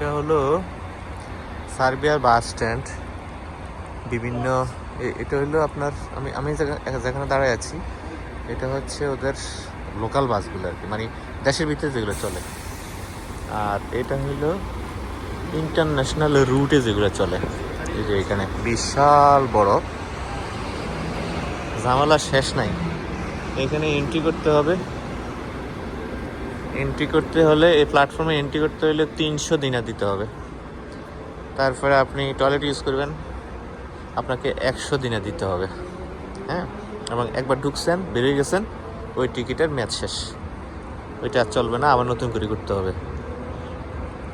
এটা হলো সার্বিয়ার বাস স্ট্যান্ড। বিভিন্ন এটা হলো আপনার, আমি আমি যেখা- যেখানে দাঁড়ায় আছি, এটা হচ্ছে ওদের লোকাল বাসগুলো আর কি মানে দেশের ভিতরে যেগুলো চলে। আর এটা হলো ইন্টারন্যাশনাল রুটে যেগুলো চলে, এই যে এখানে। বিশাল বড়। ঝামেলা শেষ নাই। এখানে এন্ট্রি করতে হবে। এন্ট্রি করতে হলে, এই প্ল্যাটফর্মে এন্ট্রি করতে হলে তিনশো দিনা দিতে হবে। তারপরে আপনি টয়লেট ইউজ করবেন, আপনাকে একশো দিনে দিতে হবে। হ্যাঁ? এবং একবার ঢুকছেন, বেরিয়ে গেছেন, ওই টিকিটের ম্যাচ শেষ। ওইটা আর চলবে না, আবার নতুন করে করতে হবে।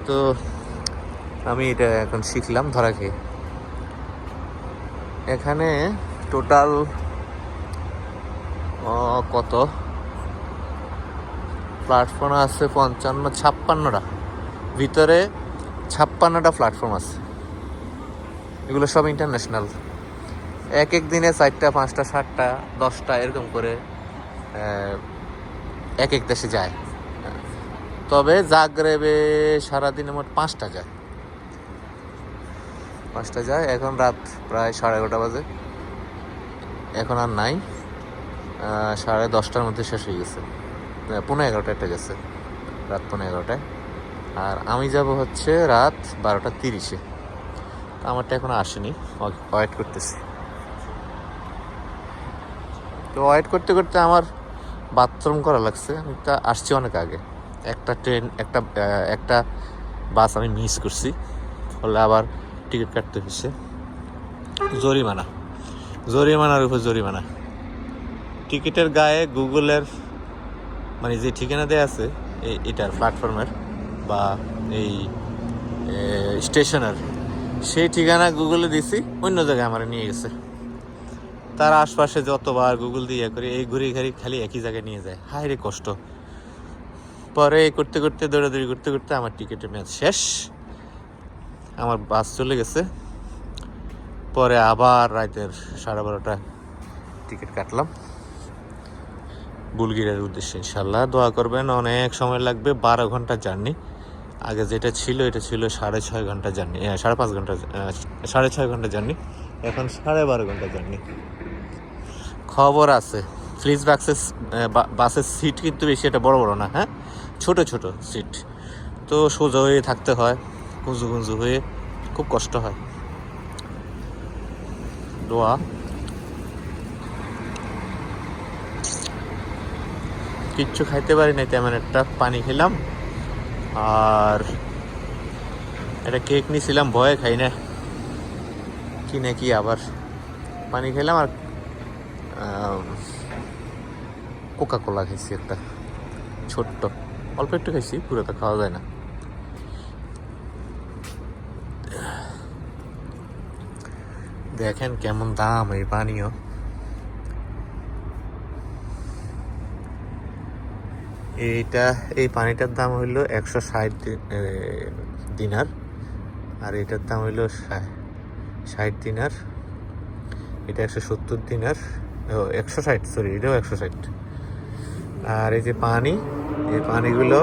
তো আমি এটা এখন শিখলাম, ধরা খেয়ে। এখানে টোটাল কত? প্ল্যাটফর্ম আছে পঞ্চান্ন, ছাপ্পান্নটা। ভিতরে ছাপ্পান্নটা প্ল্যাটফর্ম আছে। এগুলো সব ইন্টারন্যাশনাল এক এক দিনে চারটা, পাঁচটা, সাতটা, দশটা এরকম করে এক এক দেশে যায়। তবে জাগরেবে সারাদিনে মোট পাঁচটা যায়। পাঁচটা যায়। এখন রাত প্রায় সাড়ে এগারোটা বাজে। এখন আর নাই। সাড়ে দশটার মধ্যে শেষ হয়ে গেছে। পনেরো এগারোটা একটা গেছে। রাত পনেরো এগারোটায়। আর আমি যাব হচ্ছে রাত বারোটা তিরিশে। তো আমারটা এখনও আসেনি। ওয়েট করতেছি। তো ওয়েট করতে করতে আমার বাথরুম করা লাগছে। আমি তা আসছি অনেক আগে। একটা ট্রেন, একটা একটা বাস আমি মিস করছি। ফলে আবার টিকিট কাটতে হয়েছে জরিমানা। জরিমানার উপর জরিমানা। টিকিটের গায়ে গুগলের মানে যে ঠিকানা দেওয়া আছে এই এটার প্ল্যাটফর্মের বা এই স্টেশনের সেই ঠিকানা গুগলে দিছি, অন্য জায়গায় আমার নিয়ে গেছে। তার আশপাশে যতবার গুগল দিয়ে করি, এই ঘুরি ঘাড়ি খালি একই জায়গায় নিয়ে যায়। হায় রে কষ্ট। পরে করতে করতে, দৌড়াদৌড়ি করতে করতে আমার টিকিটের ম্যাচ শেষ। আমার বাস চলে গেছে। পরে আবার রাতের সাড়ে বারোটা টিকিট কাটলাম। বুলগিরের উদ্দেশ্যে ইনশাল্লাহ দোয়া করবেন, অনেক সময় লাগবে, বারো ঘণ্টা জার্নি। আগে যেটা ছিল, এটা ছিল সাড়ে ছয় ঘণ্টা জার্নি হ্যাঁ সাড়ে পাঁচ ঘণ্টা সাড়ে ছয় ঘণ্টা জার্নি। এখন সাড়ে বারো ঘণ্টা জার্নি। খবর আছে, ফ্রিজ বাক্সের বাসের সিট কিন্তু বেশি এটা বড় বড় না হ্যাঁ? ছোট ছোট সিট। তো সোজা হয়ে থাকতে হয় কুঁজু কুঁজু হয়ে খুব কষ্ট হয়। দোয়া। কিচ্ছু খাইতে পারি নাই, তেমন একটা পানি খেলাম। আর একটা কেক নিয়েছিলাম ভয়ে খাই না কি না কি আবার পানি খেলাম আর কোকা কোলা খাইছি একটা, ছোট্ট। অল্প একটু খাইছি, পুরো তো খাওয়া যায় না। দেখেন কেমন দাম এই পানীয় এইটা, এই পানিটার দাম হইল একশো ষাট দিনার, আর এটার দাম হইল ষাট দিনার, এটা একশো সত্তর দিনার, ও, একশো ষাট সরি এটাও একশো ষাট। আর এই যে পানি, এই পানিগুলো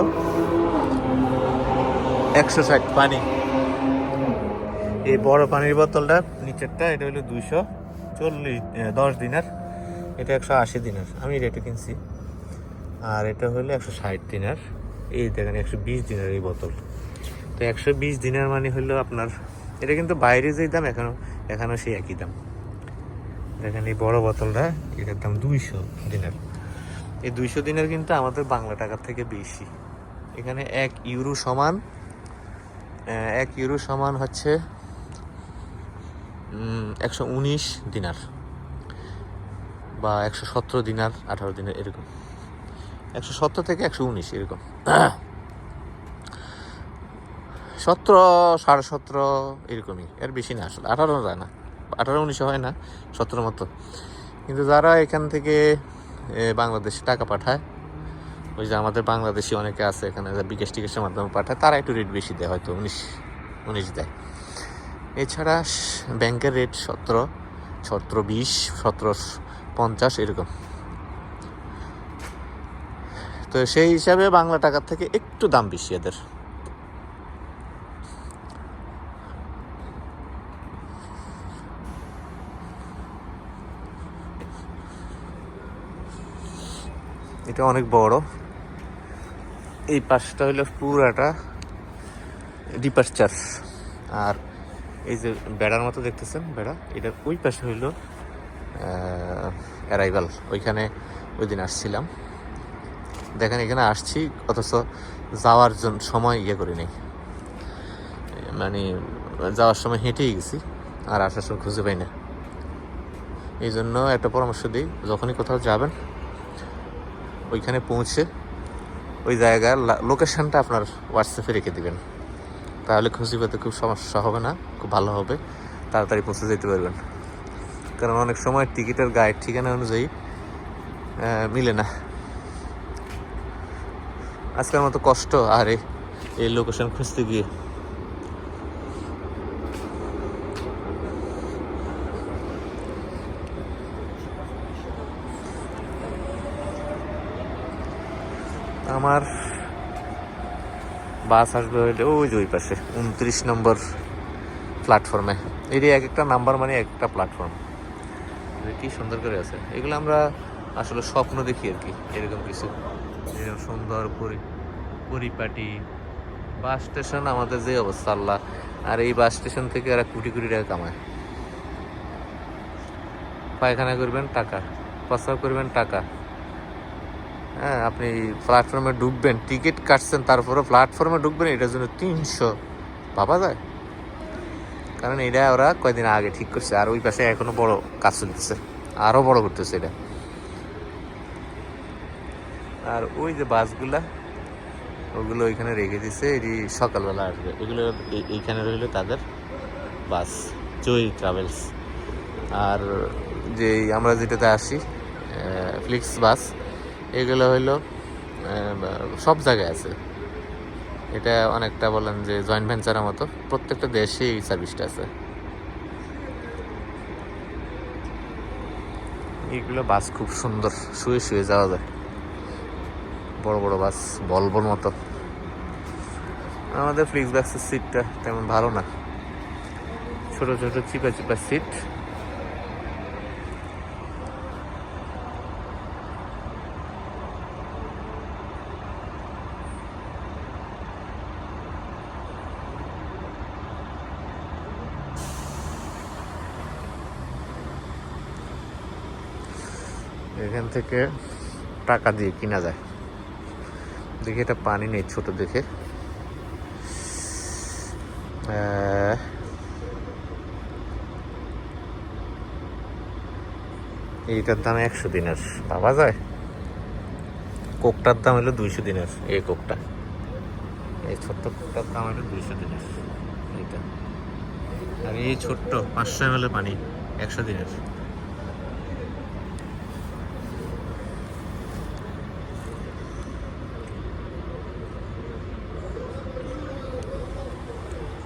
একশো ষাট পানি। এই বড় পানির বোতলটা নিচেরটা, এটা হলো দুইশো চল্লিশ দশ দিনার, এটা একশো আশি দিনার, আমি রেটে কিনছি। আর এটা হলো একশো ষাট দিনার। এই দেখেন, একশো বিশ দিনের এই বোতল। তো একশো বিশ দিনের মানে হলো আপনার, এটা কিন্তু বাইরে যেই দাম, এখনও এখানেও সেই একই দাম। দেখেন এই বড় বোতলটা, এটার দাম দুইশো দিনের। এই দুইশো দিনের কিন্তু আমাদের বাংলা টাকার থেকে বেশি। এখানে এক ইউরো সমান এক ইউরো সমান হচ্ছে একশো উনিশ দিনার বা একশো সতেরো দিনার, আঠারো দিনের এরকম। একশো সত্তর থেকে একশো উনিশ, এরকম। সতেরো, সাড়ে সতেরো, এরকমই। এর বেশি না আসলে। আঠারো যায় না। আঠারো উনিশে হয় না, সতেরো মতো। কিন্তু যারা এখান থেকে বাংলাদেশে টাকা পাঠায়, ওই যে আমাদের বাংলাদেশি অনেকে আছে এখানে বিকাশ টিকাশের মাধ্যমে পাঠায়, তারা একটু রেট বেশি দেয় হয়তো, উনিশ উনিশ দেয়। এছাড়া ব্যাংকের রেট সতেরো সতেরো বিশ, সতেরো পঞ্চাশ, এরকম। তো সেই হিসাবে বাংলা টাকার থেকে একটু দাম বেশি এদের। এটা অনেক বড়। এই পাশটা হলো পুরাটা ডিপার্চার আর এই যে বেড়ার মতো দেখতেছেন বেড়া, এটা ওই পাশে হইল অ্যারাইভাল ওইখানে ওই দিন আসছিলাম। দেখেন, এখানে আসছি, অথচ যাওয়ার জন্য সময় ইয়ে করি নাই। মানে যাওয়ার সময় হেঁটেই গেছি, আর আসার সময় খুঁজে পাই না। এই জন্য একটা পরামর্শ দিই, যখনই কোথাও যাবেন, ওইখানে পৌঁছে ওই জায়গার লোকেশানটা আপনার হোয়াটসঅ্যাপে রেখে দিবেন। তাহলে খুঁজে পেতে খুব সমস্যা হবে না, খুব ভালো হবে। তাড়াতাড়ি পৌঁছে যেতে পারবেন। কারণ অনেক সময় টিকিটের গাইড ঠিকানা অনুযায়ী মিলে না। আজকের মতো কষ্ট, আরে, এই লোকেশন খুঁজতে গিয়ে। আমার বাস আসবে হইলে ওই যে ওই পাশে, উনত্রিশ নম্বর প্ল্যাটফর্মে এটি এক একটা নাম্বার মানে এক একটা প্ল্যাটফর্ম কি সুন্দর করে আছে। এগুলো আমরা আসলে স্বপ্ন দেখি আর কি, এরকম কিছু। এরকম সুন্দর পরি, পরিপাটি বাস স্টেশন, আমাদের যে অবস্থা, আল্লাহ। আর এই বাস স্টেশন থেকে এরা কোটি কোটি টাকা কামায়। পায়খানা করবেন, টাকা। প্রস্রাব করবেন, টাকা। হ্যাঁ আপনি প্ল্যাটফর্মে ঢুকবেন টিকিট কাটছেন তারপরে প্ল্যাটফর্মে ঢুকবেন, এটার জন্য তিনশো। ভাবা যায়? কারণ এটা ওরা কয়দিন আগে ঠিক করছে, আর ওই পাশে এখনও বড় কাজ চলতেছে। আরও বড় করতেছে এটা। আর ওই যে বাসগুলা, ওগুলো ওইখানে রেখে দিছে। এটি সকালবেলা আসবে। এগুলো এই- এইখানে রইল তাদের বাস, জয়ী ট্রাভেলস। আর যে আমরা যেটাতে আসি ফ্লিক্স বাস, এগুলো হইল সব জায়গায় আছে। এটা অনেকটা বলেন যে জয়েন্ট ভেঞ্চারের মতো। প্রত্যেকটা দেশে এই সার্ভিসটা আছে। এইগুলো বাস খুব সুন্দর, শুয়ে শুয়ে যাওয়া যায়। বড় বড় বাস বলবর মতো। আমাদের ফ্লিক্স বাসের সিটটা তেমন ভালো না। ছোট ছোট, চিপা চিপা সিট এখান থেকে টাকা দিয়ে কিনা যায়। দেখি, এটা পানি নেই ছোট দেখে। এইটার দাম একশো দিনের, পাওয়া যায়? কোকটার দাম হলো দুইশো দিনের, এই কোকটা। এই ছোট্ট কোকটার দাম হলো দুইশো দিনের, এইটা। আর এই ছোট্ট, পাঁচশো এম পানি, একশো দিনের।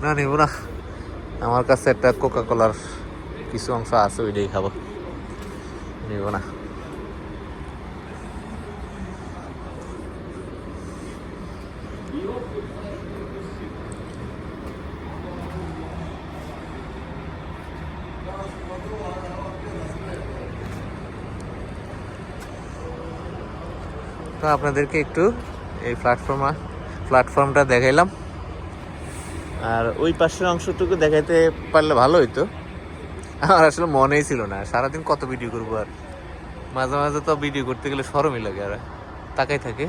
না নেব না। আমার কাছে একটা কোকা কোলার কিছু অংশ আছে, ওইটাই খাব। নেব না। তো আপনাদেরকে একটু এই প্ল্যাটফর্মা প্ল্যাটফর্মটা দেখাইলাম। আর ওই পাশের অংশটুকু দেখাইতে পারলে ভালো হইতো। আমার আসলে মনেই ছিল না। সারাদিন কত ভিডিও করব আর? মাঝে মাঝে তো ভিডিও করতে গেলে সরমই লাগে আর। তাকাই থাকে।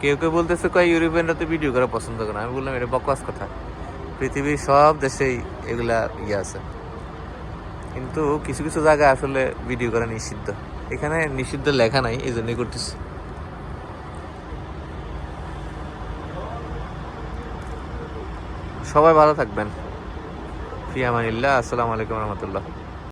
কেউ কেউ বলতেছে কয় ইউরোপিয়ানরা তো ভিডিও করা পছন্দ করে আমি বললাম, এটা বকওয়াস কথা। পৃথিবীর সব দেশেই এগুলা ইয়ে আছে। কিন্তু কিছু কিছু জায়গায় আসলে ভিডিও করা নিষিদ্ধ। এখানে নিষিদ্ধ লেখা নাই এই জন্যই করতেছি। সবাই ভালো থাকবেন। ফিয়ামানিল্লাহ আসসালামু আলাইকুম রহমতুল্লাহ।